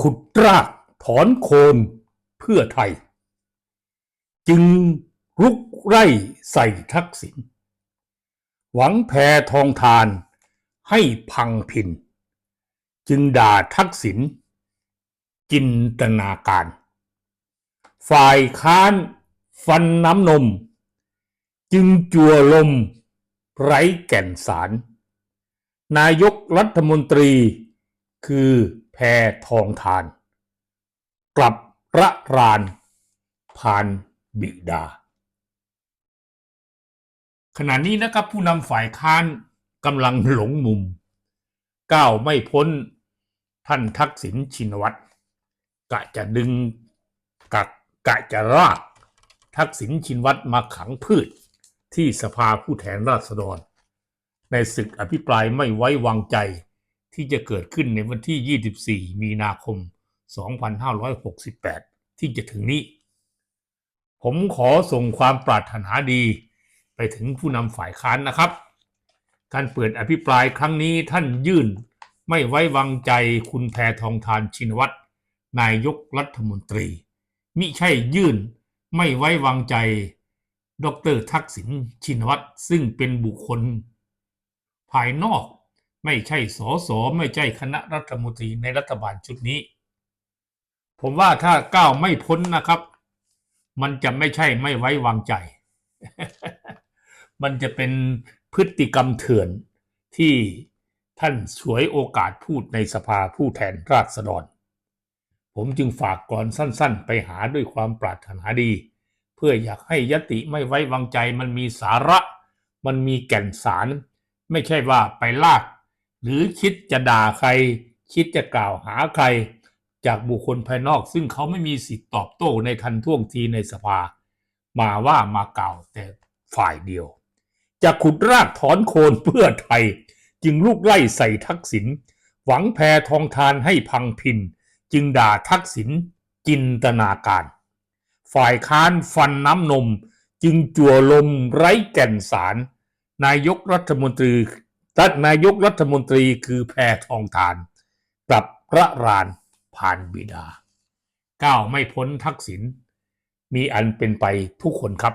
ขุดรากถอนโคนเพื่อไทย จึงรุกไร่ใส่ทักษิณหวังแพทองทานให้พังพิน จึงด่าทักษิณจินตนาการ ฝ่ายค้านฟันน้ำนม จึงจัวลมไร้แก่นสาร นายกรัฐมนตรีคือ แพทองทาน กลับระรานผ่านบิดา ขณะนี้นะครับผู้นำฝ่ายค้านกำลังหลงมุม ก้าวไม่พ้นท่านทักษิณชินวัตรกะจะดึงกักกะจะรากทักษิณชินวัตรมาขังพืชที่สภาผู้แทนราษฎร ในศึกอภิปรายไม่ไว้วางใจ ที่จะเกิดขึ้นในวันที่ 24 มีนาคม 2568 ที่จะถึงนี้ ผมขอส่งความปรารถนาดีไปถึงผู้นำฝ่ายค้านนะครับ การเปิดอภิปรายครั้งนี้ท่านยื่นไม่ไว้วางใจคุณแพทองทานชินวัตรนายกรัฐมนตรี มิใช่ยื่นไม่ไว้วางใจ ดรทักษิณชินวัตรซึ่งเป็นบุคคลภายนอก ไม่ใช่สสไม่ใช่คณะรัฐมนตรีในรัฐบาลชุดนี้ ผมว่าถ้าก้าวไม่พ้นนะครับ มันจะไม่ใช่ไม่ไว้วางใจ มันจะเป็นพฤติกรรมเถื่อนที่ท่านฉวยโอกาสพูดในสภาผู้แทนราษฎร ผมจึงฝากกรอนสั้นๆ ไปหาด้วยความปรารถนาดี เพื่ออยากให้ยติไม่ไว้วางใจมันมีสาระ มันมีแก่นสาร ไม่ใช่ว่าไปลาก หรือคิดจะด่าใคร คิดจะกล่าวหาใคร จากบุคคลภายนอก ซึ่งเขาไม่มีสิทธิตอบโต้ในทันท่วงทีในสภา มาว่ามากล่าวแต่ฝ่ายเดียว จะขุดรากถอนโคนเพื่อไทย จึงลูกไล่ใส่ทักษิณหวังแพทองทานให้พังพิน จึงด่าทักษิณจินตนาการ ฝ่ายค้านฟันน้ำนม จึงจั่วลมไร้แก่นสาร นายกรัฐมนตรี ตัดนายกรัฐมนตรีคือแพทองทาน ปรับพระรานผ่านบิดา ก้าวไม่พ้นทักษิณมีอันเป็นไปทุกคนครับ